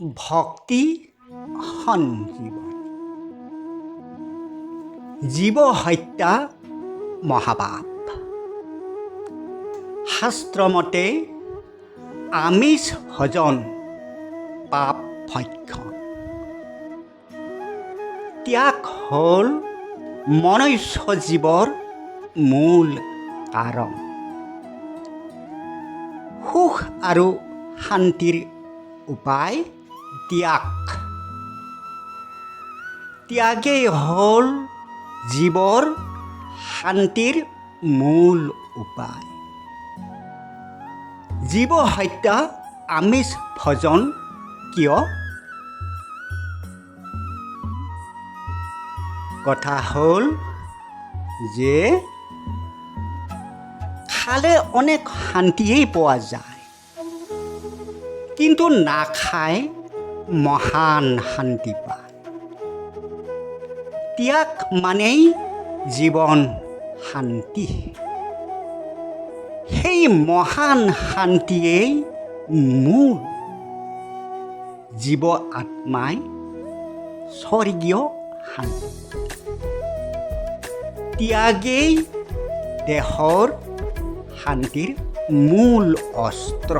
ভক্তি সঞ্জীৱনী জীৱ হত্যা মহাপাপ। শাস্ত্ৰমতে আমিষ ভজন পাপ ভক্ষণ। ত্যাগ হ'ল মনুষ্য জীৱৰ মূল কাৰণ সুখ আৰু শান্তিৰ উপায় ত্যাগ। ত্যাগেই হ'ল জীৱৰ শান্তিৰ মূল উপায়। জীৱ হত্যা, আমিষ ভজন, কিয়? কথা হ'ল যে খালে অনেক শান্তিয়েই পোৱা যায়। কিন্তু নাখায় মহান শান্তি পায় ত্যাগ মানেই জীৱন শান্তি। সেই মহান শান্তিয়েই মূল জীৱ আত্মাই স্বৰ্গীয় শান্তি। ত্যাগেই দেহৰ শান্তিৰ মূল অস্ত্ৰ।